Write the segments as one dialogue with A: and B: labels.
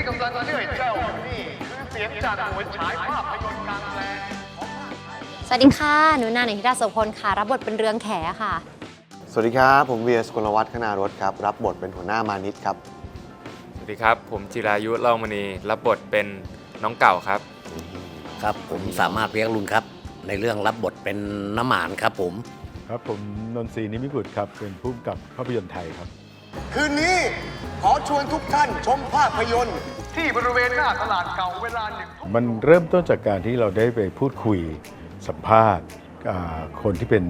A: ที่กำลังเลื่อยเจ้าอยู่นี่คือเสียงจากหน่วยฉายภาพยนตร์กลางแปลง
B: สวัสดีค่ะ หนูนาหนธิดาโสพลค่ะ รับบทเป็นเรืองแขค่ะ
C: สวัสดีครับ ผมเวียสกลวัฒน์คณารถครับ รับบทเป็นหัวหน้ามานิดครับ
D: สวัสดีครับ ผมจิรายุเล่ามณี รับบทเป็นน้องเก่าครับ
E: ครับ ผมสามารถเพียงลุนครับ ในเรื่องรับบทเป็นน้ำหมานครับผม
F: ครับ ผมนนทรีนิมิบุตรครับ เป็นผู้กำกับภาพยนตร์ไทยครับ
C: คืนนี้ขอชวนทุกท่านชมภาพยนตร์
A: ที่บริเวณหน้าตลาดเก่าเวลาหนึ่งทุ่ม
F: มันเริ่มต้นจากการที่เราได้ไปพูดคุยสัมภาษณ์อ่าคนที่เป็น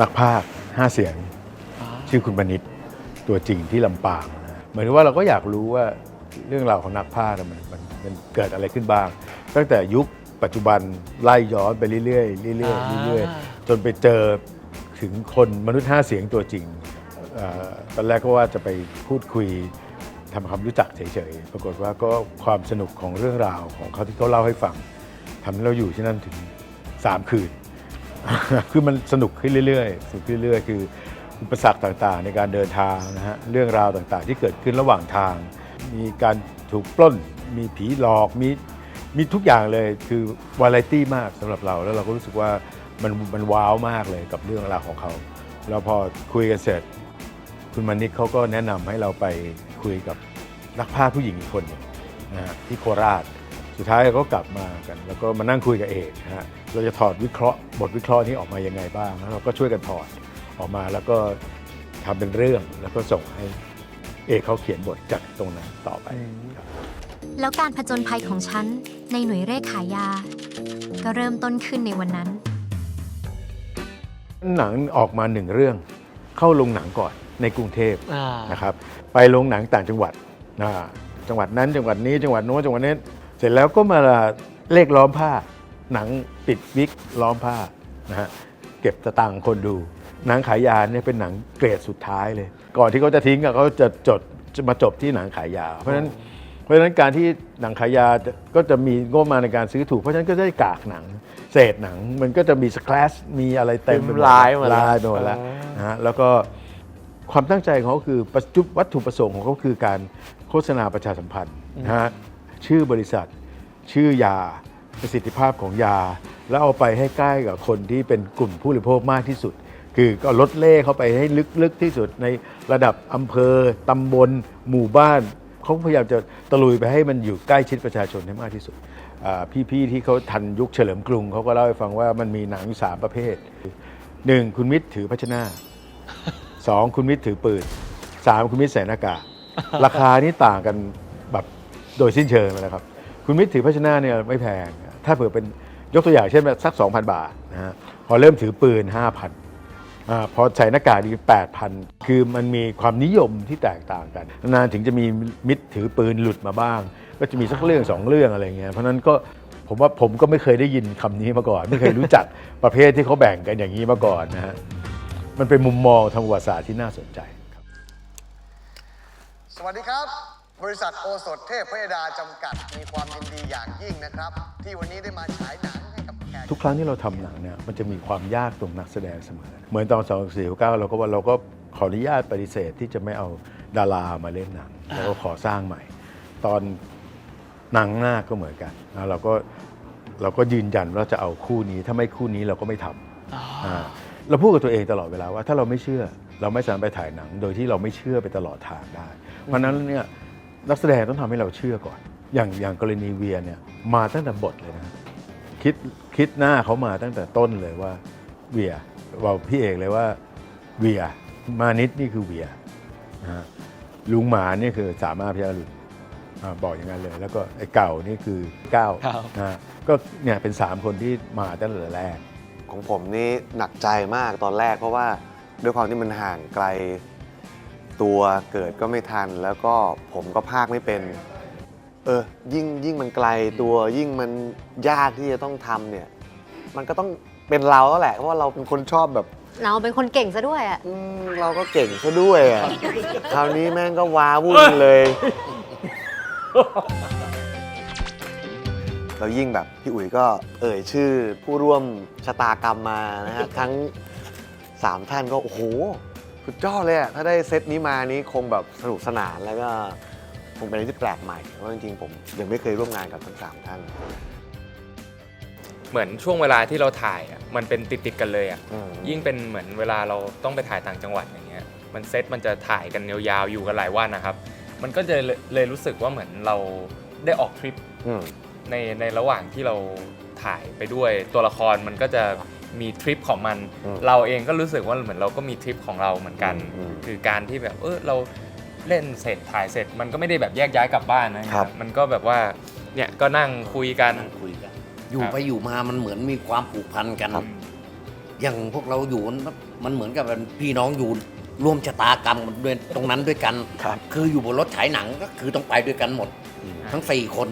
F: นักพากย์ห้าเสียง ชื่อคุณมณิตตัวจริงที่ลำปางนะเหมือนกับว่าเราก็อยากรู้ว่าเรื่องราวของนักพากย์น่ะมันมันมันเกิดอะไรขึ้นบ้าง ตั้งแต่ยุคปัจจุบันไล่ย้อนไปเรื่อยๆเรื่อยๆเรื่อยๆจนไปเจอถึงคนมนุษย์ห้าเสียงตัวจริงเอ่อ ตอนแรกก็ว่าจะไปพูดคุยทำความรู้จักเฉยๆ ปรากฏว่าก็ความสนุกของเรื่องราวของเขาที่เขาเล่าให้ฟังทำให้เราอยู่ที่นั่นถึง 3 คืน คือมันสนุกขึ้นเรื่อยๆสนุกขึ้นเรื่อยๆ คืออุปสรรคต่างๆ ในการเดินทางนะฮะเรื่องราวต่างๆ ที่เกิดขึ้นระหว่างทาง มีการถูกปล้น มีผีหลอกมีมีทุกอย่างเลยคือวาไรตี้มากสำหรับเรา แล้วเราก็รู้สึกว่ามันมันว้าวมากเลยกับเรื่องราวของเขา แล้วพอคุยกันเสร็จ คุณมานิกเขาก็แนะนำให้เราไปคุยกับนักพากย์ผู้หญิงอีกคนหนึ่งนะฮะที่โคราช สุดท้ายก็กลับมากัน แล้วก็มานั่งคุยกับเอกนะฮะเราจะถอดวิเคราะห์บทวิเคราะห์นี้ออกมายังไงบ้างแล้วเราก็ช่วยกันถอดออกมาแล้วก็ทำเป็นเรื่องแล้วก็ส่งให้เอกเขาเขียนบทจากตรงนั้นต่อไปครับ
B: แล้วการผจญภัยของฉันในหน่วยเร่ขายยา ก็เริ่มต้นขึ้นในวันนั้น
F: หนังออกมาหนึ่งเรื่อง เข้าลงหนังก่อน ในกรุงเทพ
G: อ่า
F: นะครับไปลงหนังต่างจังหวัดนะจังหวัดนั้นจังหวัดนี้จังหวัดโน้นจังหวัดนี้เสร็จแล้วก็มาเลขล้อมผ้า หนังปิดวิกล้อมผ้านะฮะเก็บสตังค์คนดู หนังขายยาเนี่ยเป็นหนังเกรดสุดท้ายเลย ก่อนที่เขาจะทิ้งอะเขาจะจดจะมาจบที่หนังขายยา เพราะฉะนั้นเพราะฉะนั้นการที่หนังขายยาจะก็จะมีงบประมาณในการซื้อถูก เพราะฉะนั้นก็จะได้กากหนัง เศษหนังมันก็จะมีสแครชมีอะไรเต็มไปหมด
G: ลายหมดแล้ว
F: ลายไปหมดแล้วนะฮะแล้วก็ ความตั้งใจของเขาคือวัตถุประสงค์ของเขาคือการโฆษณาประชาสัมพันธ์นะฮะชื่อบริษัท ชื่อยาประสิทธิภาพของยา แล้วเอาไปให้ใกล้กับคนที่เป็นกลุ่มผู้บริโภคมากที่สุด คือก็ลดเล่เข้าไปให้ลึกๆที่สุดในระดับอำเภอตำบล หมู่บ้านเขาพยายามจะตะลุยไปให้มันอยู่ใกล้ชิดประชาชนให้มากที่สุดพี่ๆที่เขาทันยุคเฉลิมกรุงเขาก็เล่าให้ฟังว่ามันมีหนังอีสามประเภทหนึ่งคุณมิตรถือพัชนา สองคุณมิตรถือปืนสามคุณมิตรใส่หน้ากากราคานี่ต่างกันแบบโดยสิ้นเชิงเลยนะครับ คุณมิตรถือภาชนะเนี่ยไม่แพง ถ้าเผื่อเป็นยกตัวอย่างเช่นแบบสัก 2,000 บาทนะฮะพอเริ่มถือปืน 5,000อ่าพอใส่หน้ากากดีแปดพันคือมันมีความนิยมที่แตกต่างกัน นานถึงจะมีมิตรถือปืนหลุดมาบ้าง ก็จะมีสักเรื่องสองเรื่องอะไรเงี้ยเพราะนั้นก็ผมว่าผมก็ไม่เคยได้ยินคำนี้มาก่อน ไม่เคยรู้จักประเภทที่เขาแบ่งกันอย่างนี้มาก่อนนะฮะ มันเป็นมุมมองทางประวัติศาสตร์ที่น่าสนใจครับ
C: สวัสดีครับ บริษัทโอสถเทพพยดาจำกัดมีความยินดีอย่างยิ่งนะครับ ที่วันนี้ได้มาฉายหนังให้กับแขก
F: ทุกครั้งที่เราทำหนังเนี่ยมันจะมีความยากตรงนักแสดงเสมอ เหมือนตอน2 4 9เราก็ว่าเราก็ขออนุญาตปฏิเสธที่จะไม่เอาดารามาเล่นหนังเราก็ขอสร้างใหม่ ตอนหนังหน้าก็เหมือนกันแล้วเราก็เราก็ยืนยันว่าจะเอาคู่นี้ถ้าไม่คู่นี้เราก็ไม่ทำอ่า เราพูดกับตัวเองตลอดเวลาว่าถ้าเราไม่เชื่อเราไม่สามารถไปถ่ายหนัง โดยที่เราไม่เชื่อไปตลอดทางได้ เพราะฉะนั้นเนี่ยนักแสดงต้องทำให้เราเชื่อก่อน อย่างอย่างกรณีเวียเนี่ยมาตั้งแต่บทเลยนะคิดคิดหน้าเขามาตั้งแต่ต้นเลยว่าเวียบอกพี่เอกเลยว่าเวียมานิดนี่คือเวียนะฮะลุงหมานี่คือสามารถพิยาลุนอ่าบอกอย่างนั้นเลย แล้วก็ไอ้เก่านี่คือเก้า
G: ครับ
F: นะฮะก็เนี่ยเป็นสามคนที่มาตั้งแต่แรก
C: ของผมนี่หนักใจมากตอนแรก เพราะว่าด้วยความที่มันห่างไกล ตัวเกิดก็ไม่ทัน แล้วก็ผมก็พากไม่เป็น เออยิ่งยิ่งมันไกลตัวยิ่งมันยากที่จะต้องทำเนี่ย มันก็ต้องเป็นเราแล้วแหละ เพราะว่าเราเป็นคนชอบแบบ
B: เราเป็นคนเก่งซะด้วยอะ
C: อืมเราก็เก่งซะด้วยอะ คราวนี้แม่งก็ว้าวุ่นเลย แล้วยิ่งแบบพี่อุ๋ยก็เอ่ยชื่อผู้ร่วมชะตากรรมมานะฮะ ทั้งสามท่านก็โอ้โหสุดยอดเลยอะถ้าได้เซตนี้มานี้คงแบบสนุกสนานแล้วก็คงเป็นอะไรที่แปลกใหม่เพราะจริงๆผมยังไม่เคยร่วมงานกับทั้งสามท่าน
D: เหมือนช่วงเวลาที่เราถ่ายอะมันเป็นติดติดๆกันเลยอะ
C: อืม
D: ยิ่งเป็นเหมือนเวลาเราต้องไปถ่ายต่างจังหวัดอย่างเงี้ยมันเซตมันจะถ่ายกันยาวๆอยู่กันหลายวันนะครับ มันก็จะเลยเลยรู้สึกว่าเหมือนเราได้ออกทริป
C: อืม
D: ในในระหว่างที่เราถ่ายไปด้วยตัวละครมันก็จะมีทริปของมัน
C: อืม
D: เราเองก็รู้สึกว่าเหมือนเราก็มีทริปของเราเหมือนกัน
C: อืม
D: คือการที่แบบเออเราเล่นเสร็จถ่ายเสร็จ มันก็ไม่ได้แบบแยกย้ายกลับบ้านนะครับ มันก็แบบว่าเนี่ยก็นั่งคุยกัน
E: นั่งคุยกันอยู่
D: ครับ
E: ไปอยู่มามันเหมือนมีความผูกพันกัน
C: ครับ
E: อย่างพวกเราอยู่มันมันเหมือนกับเป็นพี่น้องอยู่ร่วมชะตากรรมด้วยตรงนั้นด้วยกัน
C: ครับ
E: คืออยู่บนรถฉายหนังก็คือต้องไปด้วยกันหมดทั้งสี่คน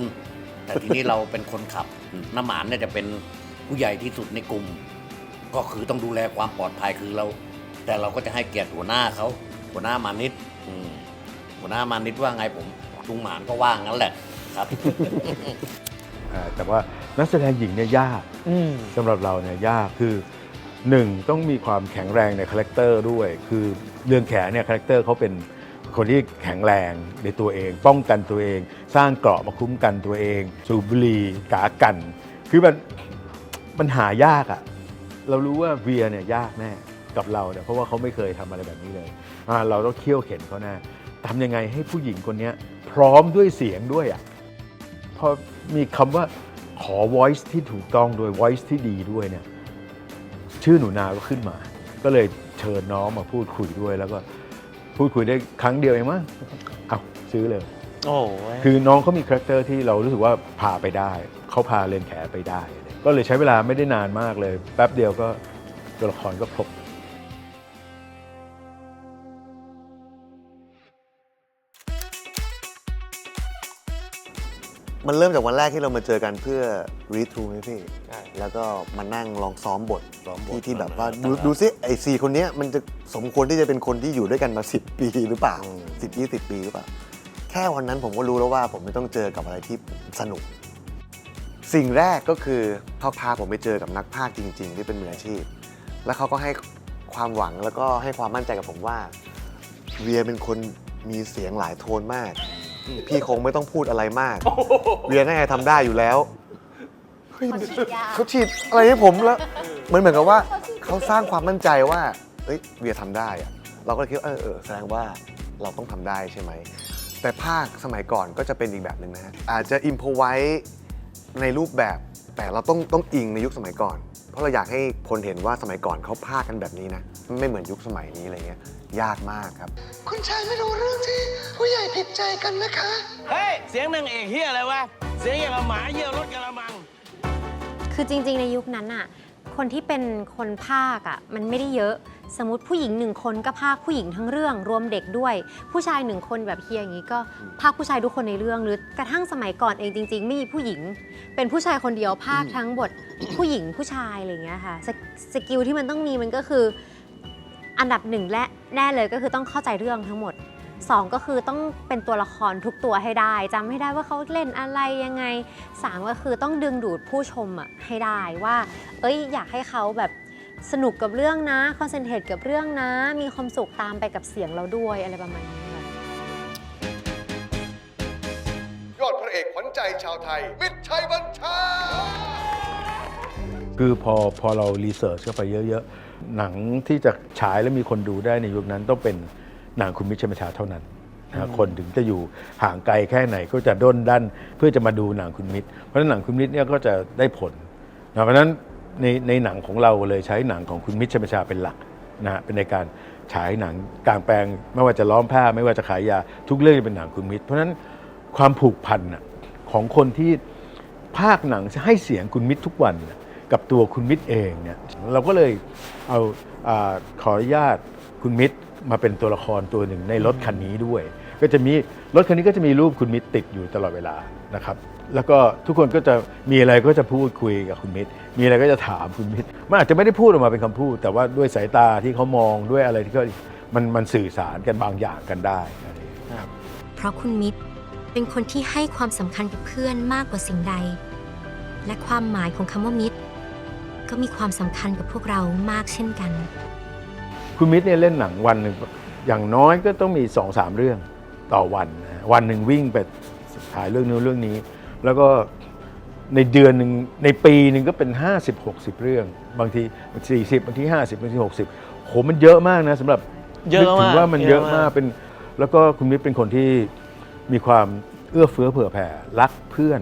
E: แต่ทีนี้เราเป็นคนขับน้ำหมานเนี่ยจะเป็นผู้ใหญ่ที่สุดในกลุ่ม ก็คือต้องดูแลความปลอดภัยคือเรา แต่เราก็จะให้เกียรติหัวหน้าเขาหัวหน้ามานิดอืมหัวหน้ามานิดว่าไงผมลุงหมานก็ว่างั้นแหละครับ
F: อ่าแต่ว่านักแสดงหญิงเนี่ยยากสำหรับเราเนี่ยยากคือหนึ่งต้องมีความแข็งแรงในคาแรคเตอร์ด้วย คือเรื่องแขเนี่ยคาแรคเตอร์เขาเป็น คนที่แข็งแรงในตัวเอง ป้องกันตัวเอง สร้างเกราะมาคุ้มกันตัวเอง สูบบุหรี่กากัน คือมันมันหายากอะเรารู้ว่าเวียเนี่ยยากแน่กับเราเนี่ยเพราะว่าเขาไม่เคยทำอะไรแบบนี้เลยเราต้องเคี่ยวเข็นเขาแน่ทำยังไงให้ผู้หญิงคนนี้พร้อมด้วยเสียงด้วยอะพอมีคำว่าขอ voice ที่ถูกต้องด้วย voice ที่ดีด้วยเนี่ยชื่อหนูนาก็ขึ้นมา ก็เลยเชิญน้องมาพูดคุยด้วยแล้วก็ พูดคุยได้ครั้งเดียวเองมั้งเอาซื้อเลย
C: โอ้
F: คือน้องเขามีคาแรคเตอร์ที่เรารู้สึกว่าพาไปได้เขาพาเลนแขไปได้ ก็เลยใช้เวลาไม่ได้นานมากเลย แป๊บเดียวก็ตัวละครก็ครบ
C: มันเริ่มจากวันแรกที่เรามาเจอกันเพื่อ read through ไหมพี่
D: ใช่
C: แล้วก็มานั่งลองซ้อมบท
E: ซ้อมบท
C: ที่ที่แบบ
E: มา
C: ว่า
E: มา
C: ดู
E: มา
C: ดูซิไอซีคนเนี้ยมันจะสมควรที่จะเป็นคนที่อยู่ด้วยกันมา 10 ปีหรือเปล่า
E: อืม
C: 10 20 ปีหรือเปล่า แค่วันนั้นผมก็รู้แล้วว่าผมไม่ต้องเจอกับอะไรที่สนุก สิ่งแรกก็คือเขาพาผมไปเจอกับนักพากย์จริง ๆ ที่เป็นมืออาชีพ แล้วเขาก็ให้ความหวังแล้วก็ให้ความมั่นใจกับผมว่า เวียเป็นคนมีเสียงหลายโทนมาก พี่คงไม่ต้องพูดอะไรมาก เวียน่าจะทำได้อยู่แล้วเฮ้ย
B: เขาฉีดยา
C: เขาฉีดอะไรให้ผมแล้วเหมือนเหมือนกับว่าเขาสร้างความมั่นใจว่าเอ้ยเวียทำได้อะเราก็เลยคิดว่าเออเออแสดงว่าเราต้องทำได้ใช่ไหม แต่ภาคสมัยก่อนก็จะเป็นอีกแบบหนึ่งนะฮะอาจจะอิมพอไว้ในรูปแบบแต่เราต้องต้องอิงในยุคสมัยก่อน เพราะเราอยากให้คนเห็นว่าสมัยก่อนเขาพากกันแบบนี้นะมัน ไม่เหมือนยุคสมัยนี้อะไรเงี้ยยากมากครับ
G: คุณชายไม่รู้เรื่องที่ผู้ใหญ่ผิดใจกันนะคะ
H: เฮ้ย เสียงนางเอกเฮียอะไรวะ เสียงอย่างกับหมาเยี่ยวรถกระมัง
B: คือจริง ๆ ในยุคนั้นอะคนที่เป็นคนภาคอะมันไม่ได้เยอะ สมมติผู้หญิงหนึ่งคนก็ภาคผู้หญิงทั้งเรื่อง รวมเด็กด้วย ผู้ชายหนึ่งคนแบบเฮียอย่างนี้ก็ภาคผู้ชายทุกคนในเรื่อง หรือกระทั่งสมัยก่อนเองจริง ๆ ไม่มีผู้หญิง เป็นผู้ชายคนเดียวภาคทั้งบทผู้หญิงผู้ชายอะไรอย่างเงี้ยค่ะสกสกิลที่มันต้องมีมันก็คือ อันดับหนึ่งและแน่เลยก็คือต้องเข้าใจเรื่องทั้งหมดสองก็คือต้องเป็นตัวละครทุกตัวให้ได้จำให้ได้ว่าเขาเล่นอะไรยังไงสามก็คือต้องดึงดูดผู้ชมอะให้ได้ว่า เอ้ยอยากให้เขาแบบสนุกกับเรื่องนะคอนเซนเทรตกับเรื่องนะ มีความสุขตามไปกับเสียงเราด้วยอะไรประมาณนี้ค่ะ
A: ยอดพระเอกขวัญใจชาวไทย มิตรชัยบัญชา
F: คือพอพอเรารีเสิร์ชเข้าไปเยอะๆ หนังที่จะฉายและมีคนดูได้ในยุคนั้นต้องเป็นหนังคุณมิตรชัยบัญชาเท่านั้นนะคนถึงจะอยู่ห่างไกลแค่ไหนก็จะด้นดันเพื่อจะมาดูหนังคุณมิตร เพราะฉะนั้นหนังคุณมิตรเนี่ยก็จะได้ผลนะเพราะฉะนั้นในในหนังของเราเลยใช้หนังของคุณมิตรชัยบัญชาเป็นหลักนะฮะเป็นในการฉายหนังกลางแปลง ไม่ว่าจะล้อมผ้าไม่ว่าจะขายยาทุกเรื่องจะเป็นหนังคุณมิตร เพราะฉะนั้นความผูกพันน่ะของคนที่ภาคหนังให้เสียงคุณมิตรทุกวันน่ะ กับตัวคุณมิตรเองเนี่ยเราก็เลยเอาอาขออนุญาตคุณมิตรมาเป็นตัวละครตัวหนึ่งในรถคันนี้ด้วย ก็จะมีรถคันนี้ก็จะมีรูปคุณมิตรติดอยู่ตลอดเวลานะครับ แล้วก็ทุกคนก็จะมีอะไรก็จะพูดคุยกับคุณมิตร มีอะไรก็จะถามคุณมิตรมันอาจจะไม่ได้พูดออกมาเป็นคำพูด แต่ว่าด้วยสายตาที่เขามองด้วยอะไรที่เขามันมันสื่อสารกันบางอย่างกันได้อะไรอย่างเงี้ย
B: เพราะคุณมิตรเป็นคนที่ให้ความสำคัญกับเพื่อนมากกว่าสิ่งใด และความหมายของคำว่ามิตร ก็มีความสำคัญกับพวกเรามากเช่นกัน
F: คุณมิตรเนี่ยเล่นหนังวันหนึ่งอย่างน้อยก็ต้องมีสองสามเรื่องต่อวันนะฮะวันหนึ่งวิ่งไปถ่ายเรื่องนู้นเรื่องนี้ แล้วก็ในเดือนหนึ่งในปีหนึ่งก็เป็น 50 60 เรื่อง บางที 40บางที 50บางที60โหมันเยอะมากนะสำหรับ
H: เยอะ
F: นึกถึ
H: มางก
F: ว่ามันเยอะ
H: เยอะมามา
F: กก เป็น แล้วก็คุณมิตรเป็นคนที่มีความเอื้อเฟื้อเผื่อแผ่รักเพื่อน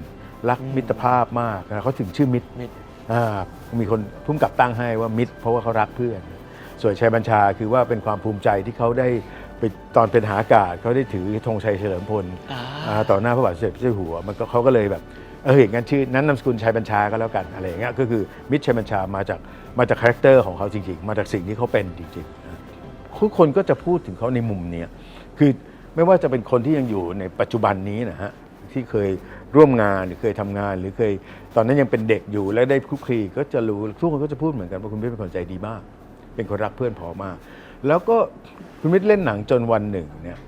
F: รักมิตรภาพมากนะเขาถึงชื่อมิตร
H: มิตร
F: อ่า มีคนพุ่มกับตั้งให้ว่ามิตร เพราะว่าเขารักเพื่อน ส่วนชัยบัญชาคือว่าเป็นความภูมิใจที่เขาได้ไปตอนเป็นทหารอากาศเขาได้ถือธงชัยเฉลิมพล
H: อ่า
F: อ่าต่อหน้าพระบาทสมเด็จพระเจ้าอยู่หัวมันก็เขาก็เลยแบบเอออย่างนั้นชื่อนั้นนามสกุลชัยบัญชาก็แล้วกันอะไรอย่างเงี้ยก็คือมิตรชัยบัญชามาจากมาจากคาแรคเตอร์ของเขาจริงๆ มาจากสิ่งที่เขาเป็นจริงๆนะทุกคนก็จะพูดถึงเขาในมุมเนี้ยคือไม่ว่าจะเป็นคนที่ยังอยู่ในปัจจุบันนี้นะฮะที่เคย ร่วมงานหรือเคยทำงาน หรือเคยตอนนั้นยังเป็นเด็กอยู่และได้คลุกคลีก็จะรู้ทุกคนก็จะพูดเหมือนกันว่าคุณมิตรเป็นคนใจดีมาก เป็นคนรักเพื่อนพอมาก แล้วก็คุณมิตรเล่นหนังจนวันหนึ่งเนี่ย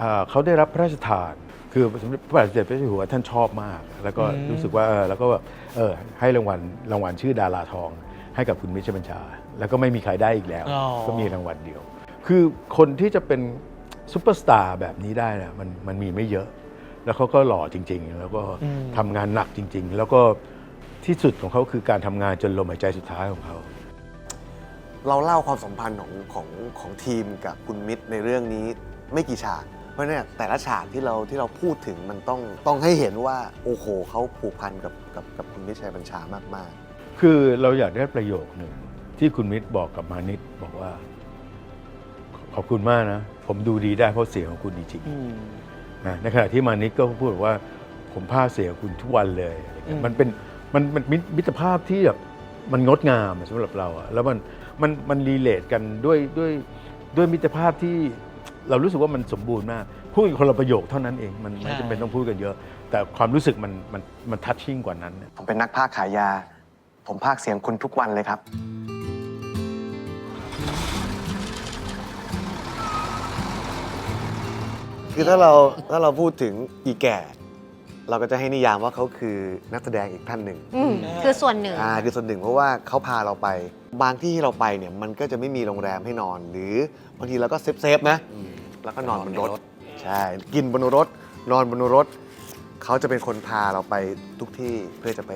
F: อ่าเขาได้รับพระราชทานคือสมเด็จพระบาทสมเด็จพระเจ้าอยู่หัวท่านชอบมาก แล้วก็รู้สึกว่าเออแล้วก็แบบเออให้รางวัลรางวัลชื่อดาราทอง ให้กับคุณมิตรชัยบัญชา แล้วก็ไม่มีใครได้อีกแล้ว
H: อ๋อ
F: ก็มีรางวัลเดียว คือคนที่จะเป็นซูเปอร์สตาร์แบบนี้ได้นะมันมันมีไม่เยอะ แล้วเขาก็หล่อจริง ๆ แล้วก็ทำงานหนักจริง ๆ แล้วก็ที่สุดของเขาคือการทำงานจนลมหายใจสุดท้ายของเขา
C: เราเล่าความสัมพันธ์ของของของทีมกับคุณมิตรในเรื่องนี้ไม่กี่ฉาก เพราะเนี่ยแต่ละฉากที่เราที่เราพูดถึงมันต้องต้องให้เห็นว่าโอ้โหเขาผูกพันกับกับกับคุณมิตรชัยบัญชามาก
F: คือเราอยากได้ประโยคหนึ่งที่คุณมิตรบอกกับมานิดบอกว่า ขอบคุณมากนะ ผมดูดีได้เพราะเสียงของคุณจริง
H: อืม
F: ๆ นะในขณะที่มานิดก็พูดว่าผมภาคเสียงคุณทุกวันเลยอะไรเงี้ย
H: อืม
F: มันเป็นมันมันมิตรมิตรภาพที่แบบมันงดงามอะสำหรับเราอะแล้วมันมันมันรีเลทกันด้วยด้วยด้วยมิตรภาพที่เรารู้สึกว่ามันสมบูรณ์มากพูดกันคนละประโยคเท่านั้นเองมันไม่จำเป็นต้องพูดกันเยอะ แต่ความรู้สึกมันมันมันทัชชิ่งกว่านั้น
C: ๆผมเป็นนักพากย์ขายยา ผมพากย์เสียงคุณทุกวันเลยครับ คือถ้าเราถ้าเราพูดถึงอีแก่ เราก็จะให้นิยามว่าเขาคือนักแสดงอีกท่านหนึ่ง
B: อืมคือส่วนหนึ่ง
C: อ่าคือส่วนหนึ่งเพราะว่าเขาพาเราไป บางที่ที่เราไปเนี่ยมันก็จะไม่มีโรงแรมให้นอน หรือบางทีเราก็เซฟเซฟๆนะ แล้วก็นอนบนรถ ใช่ กินบนรถ นอนบนรถ เขาจะเป็นคนพาเราไปทุกที่เพื่อจะไป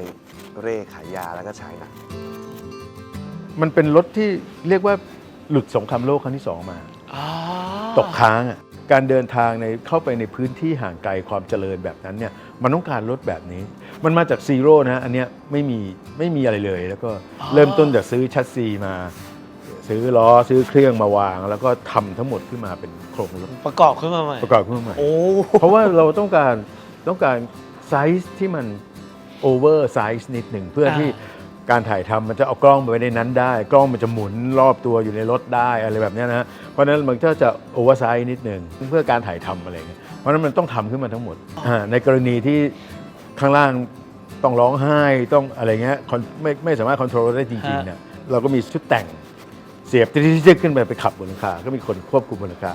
C: เร่ขายยาแล้วก็ฉายหนัง
F: มันเป็นรถที่เรียกว่าหลุดสงครามโลกครั้งที่สองมา
H: อ๋อ
F: ตกค้างอะ การเดินทางในเข้าไปในพื้นที่ห่างไกลความเจริญแบบนั้นเนี่ยมันต้องการรถแบบนี้ มันมาจากซีโร่นะอันเนี้ยไม่มีไม่มีอะไรเลย แล้วก็เริ่มต้นจากซื้อชัดซีมา ซื้อล้อซื้อเครื่องมาวาง แล้วก็ทำทั้งหมดขึ้นมาเป็นโครงรถ
H: ประกอบขึ้นมาใหม่
F: ประกอบขึ้นมาใหม่
H: โอ้
F: เพราะว่าเราต้องการต้องการไซส์ที่มันโอเวอร์ไซส์นิดหนึ่งเพื่อที่ การถ่ายทำมันจะเอากล้องไปไว้ในนั้นได้ กล้องมันจะหมุนรอบตัวอยู่ในรถได้อะไรแบบเนี้ยนะฮะเพราะฉะนั้นมันก็จะโอเวอร์ไซส์นิดหนึ่งเพื่อการถ่ายทำอะไรเงี้ยเพราะฉะนั้นมันต้องทำขึ้นมาทั้งหมดอ่าในกรณีที่ข้างล่างต้องร้องไห้ต้องอะไรเงี้ยคอนไม่ไม่สามารถควบคุมได้จริงๆเนี่ยเราก็มีชุดแต่งเสียบจิ๊กๆขึ้นไปไปขับบนหลังคา ก็มีคนควบคุมบนหลังคา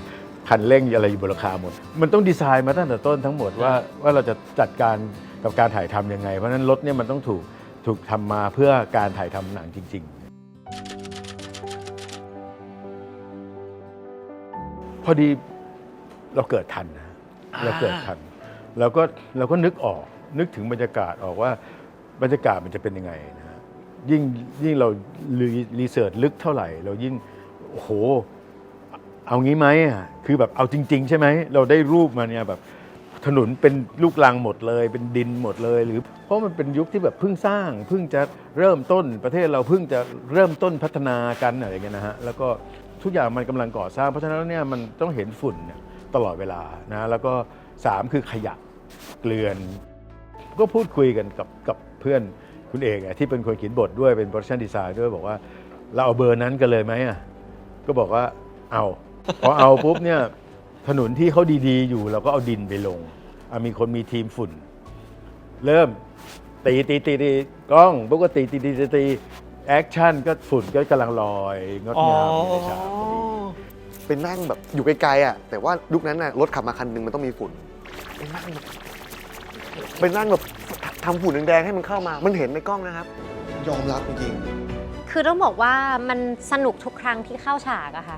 F: คันเร่งอะไรอยู่บนหลังคาหมด มันต้องดีไซน์มาตั้งแต่ต้นทั้งหมดว่าว่าเราจะจัดการกับการถ่ายทำยังไง เพราะฉะนั้นรถเนี่ยมันต้องถูก ถูกทำมาเพื่อการถ่ายทำหนังจริง ๆ พอดีเราเกิดทันนะเราเกิดทันเราก็เราก็นึกออก นึกถึงบรรยากาศออกว่าบรรยากาศมันจะเป็นยังไงนะฮะยิ่งยิ่งเรารีเสิร์ชลึกเท่าไหร่ เรายิ่งโอ้โห เอางี้ไหมอะคือแบบเอาจริง ๆ ใช่ไหม เราได้รูปมาเนี่ยแบบ ถนนเป็นลูกลังหมดเลย เป็นดินหมดเลย หรือเพราะมันเป็นยุคที่แบบเพิ่งสร้าง เพิ่งจะเริ่มต้นประเทศเราเพิ่งจะเริ่มต้นพัฒนากันอะไรเงี้ยนะฮะแล้วก็ทุกอย่างมันกำลังก่อสร้าง เพราะฉะนั้นเนี่ยมันต้องเห็นฝุ่นตลอดเวลานะแล้วก็สามคือขยะเกลือน ก็พูดคุยกันกับกับเพื่อนคุณเอกที่เป็นคนเขียนบทด้วยเป็นโปรดักชันดีไซน์ด้วยบอกว่าเราเอาเบอร์นั้นกันเลยไหมอะก็บอกว่าเอาพอเอาปุ๊บเนี่ย ถนนที่เขาดีๆ อยู่เราก็เอาดินไปลงอะมีคนมีทีมฝุ่น เริ่มตีตีตีตีกล้องปุ๊บก็ตีตีตีตีตีแอคชั่นก็ฝุ่นก็กำลังลอยงด
H: อ๋องา
F: มอยู่ในฉากพอดี
C: เป็นนั่งแบบอยู่ไกลๆอะแต่ว่ายุคนั้นน่ะรถขับมาคันหนึ่งมันต้องมีฝุ่นเป็นนั่งแบบเป็นนั่งแบบทำฝุ่นแดงๆให้มันเข้ามา มันเห็นในกล้องนะครับ ยอมรับจริงๆค
B: คือต้องบอกว่ามันสนุกทุกครั้งที่เข้าฉากอะค่ะ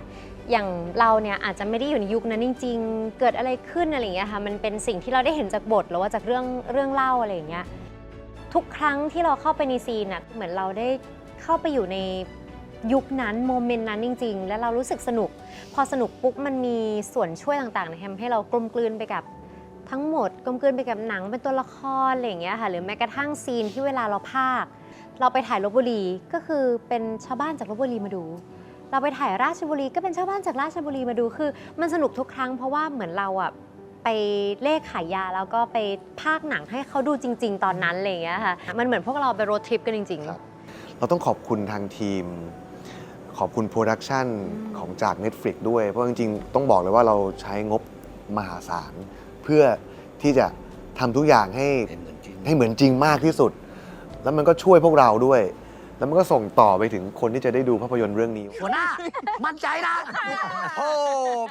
B: อย่างเราเนี่ยอาจจะไม่ได้อยู่ในยุคนั้นจริง ๆ เกิดอะไรขึ้นอะไรอย่างเงี้ยค่ะมันเป็นสิ่งที่เราได้เห็นจากบทหรือว่าจากเรื่องเรื่องเล่าอะไรอย่างเงี้ยทุกครั้งที่เราเข้าไปในซีนอะเหมือนเราได้เข้าไปอยู่ในยุคนั้นโมเมนต์นั้นจริง ๆ แล้วเรารู้สึกสนุก พอสนุกปุ๊บมันมีส่วนช่วยต่างๆในทำให้เรากลมกลืนไปกับทั้งหมดกลมกลืนไปกับหนังเป็นตัวละครอะไรอย่างเงี้ยค่ะหรือแม้กระทั่งซีนที่เวลาเราพากย์เราไปถ่ายลบบุรีก็คือเป็นชาวบ้านจากลบบุรีมาดู เราไปถ่ายราชบุรีก็เป็นชาวบ้านจากราชบุรีมาดูคือ มันสนุกทุกครั้งเพราะว่าเหมือนเราอะไปเลขขายยาแล้วก็ไปพากย์หนังให้เขาดูจริง ๆ ตอนนั้นอะไรอย่างเงี้ยค่ะมันเหมือนพวกเราไปโรดทริปกันจริง
C: ครับ เราต้องขอบคุณทางทีม ขอบคุณโปรดักชันของจาก Netflix ด้วย เพราะจริงๆ ต้องบอกเลยว่าเราใช้งบมหาศาล เพื่อที่จะทำทุกอย่างให้
E: เป็นเหมือนจริง
C: ให้เหมือนจริงมากที่สุด แล้วมันก็ช่วยพวกเราด้วย แล้วมันก็ส่งต่อไปถึงคนที่จะได้ดูภาพยนตร์เรื่องนี้
E: หัวหน้า มั่นใจนะ
C: โอ้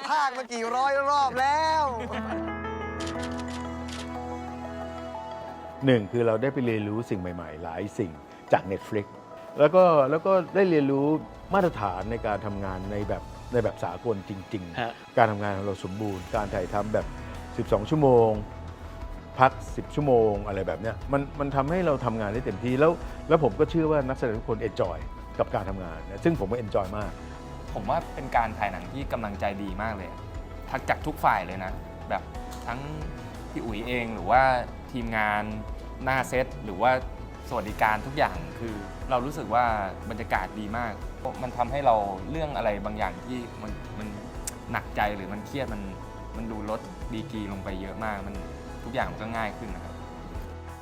C: ภาคมากี่ร้อยรอบแล้ว
F: หนึ่งคือเราได้ไปเรียนรู้สิ่งใหม่ๆ หลายสิ่งจาก Netflix แล้วก็แล้วก็ได้เรียนรู้มาตรฐานในการทำงานในแบบในแบบสากลจริง
H: ฮะ
F: ๆ การทำงานของเราสมบูรณ์ การถ่ายทำแบบ 12 ชั่วโมง พัก 10 ชั่วโมงอะไรแบบเนี้ยมันมันทำให้เราทำงานได้เต็มที่แล้ว แล้วผมก็เชื่อว่านักแสดงทุกคนเอนจอยกับการทำงานนะซึ่งผมก็เอนจอยมาก
D: ผมว่าเป็นการถ่ายหนังที่กำลังใจดีมากเลยอะทักจากทุกฝ่ายเลยนะ แบบทั้งพี่อุ๋ยเองหรือว่าทีมงานหน้าเซตหรือว่าสวัสดิการทุกอย่างคือ เรารู้สึกว่าบรรยากาศดีมาก มันทำให้เราเรื่องอะไรบางอย่างที่มันมันหนักใจหรือมันเครียดมันมันดูลดดีกรีลงไปเยอะมากมัน ทุกอย่างมันก็ง่ายขึ้นนะครับ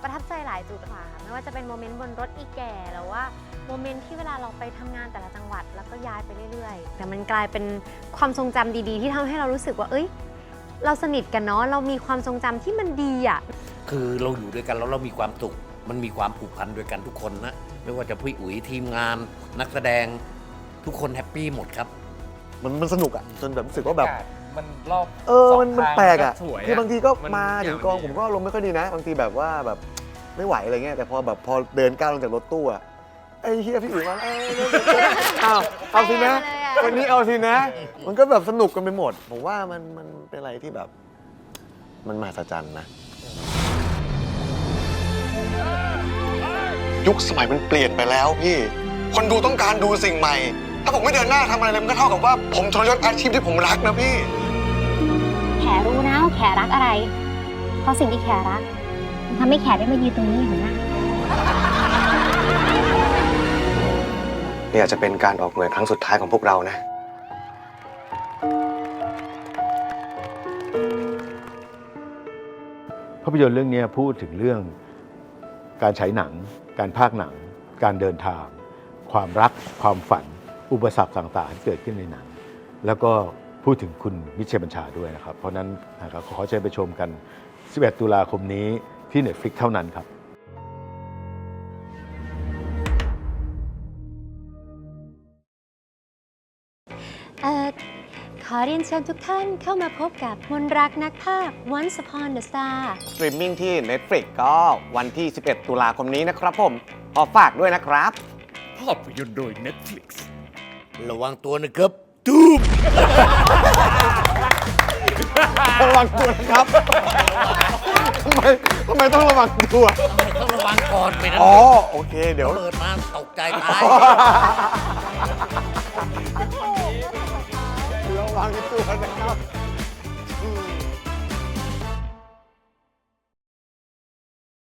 B: ประทับใจหลายจุดค่ะ ไม่ว่าจะเป็นโมเมนต์บนรถอีแก่หรือว่าโมเมนต์ที่เวลาเราไปทำงานแต่ละจังหวัดแล้วก็ย้ายไปเรื่อยๆ แต่มันกลายเป็นความทรงจำดี ๆ ที่ทำให้เรารู้สึกว่า เอ้ย เราสนิทกันเนาะ เรามีความทรงจำที่มันดีอะ
E: คือเราอยู่ด้วยกันแล้วเรามีความสุข มันมีความผูกพันด้วยกันทุกคนนะ ไม่ว่าจะพี่อุ๋ยทีมงาน นักแสดงทุกคนแฮปปี้หมดครับ
C: มันมันสนุกอะจนแบบรู้สึกว่าแบบ
D: มันรอบ
C: เออ มัน
D: สง
C: มัน
D: ทาง
C: แปลกอะ
D: สวย
C: คือบางทีก็
D: น
C: มาถึงกองผมก็ลงไม่ค่อยดีนะ บางทีแบบว่าแบบไม่ไหวอะไรเงี้ย แต่พอแบบพอเดินก้าวลงจากรถตู้อะไอ้เฮียพี่อุ๋ยมาเอ้ยอ้าวเอาสินะ
B: ไปเลยอะ
C: วันนี้เอาสินะ มันก็แบบสนุกกันไปหมด ผมว่ามันมันเป็นอะไรที่แบบ มันมหัศจรรย์นะ ยุคสมัยมันเปลี่ยนไปแล้วพี่ คนดูต้องการดูสิ่งใหม่ ถ้าผมไม่เดินหน้าทำอะไรเลยมันก็เท่ากับว่า ผมทรยศอาชีพที่ผมรักนะพี่
I: แขรู้นะว่าแขรักอะไร เพราะสิ่งที่แขรักมันทำให้แขได้มายืนตรงนี้เห็นไหม
C: นี่อาจจะเป็นการออกหน่วยครั้งสุดท้ายของพวกเรานะ
F: ภาพยนตร์เรื่องนี้พูดถึงเรื่องการใช้หนัง การพากย์หนัง การเดินทาง ความรัก ความฝัน อุปสรรคต่างๆที่เกิดขึ้นในหนัง แล้วก็ พูดถึงคุณมิตรชัยบัญชาด้วยนะครับ เพราะฉะนั้นนะครับขอเชิญไปชมกัน 11 ตุลาคมนี้ที่ Netflix เท่านั้นครับ
B: เอ่อขอเรียนเชิญทุกท่านเข้ามาพบกับมนรักนักภาค Once Upon a Star
C: สตรีมมิ่งที่ Netflix ก็วันที่ 11 ตุลาคมนี้นะครับผมขอฝากด้วยนะครับ
E: ภาพยนตร์โดย Netflix ระวังตัวนะครับ ตูม
C: ระวังตัวนะครับทำไมทำไมต้องระวังตัว
E: ต้องระวังก่อนไม่นั้น
C: อ๋อโอเค เดี๋ยว
E: เปิดมาตกใจตาย
C: ระวังตัวนะครับ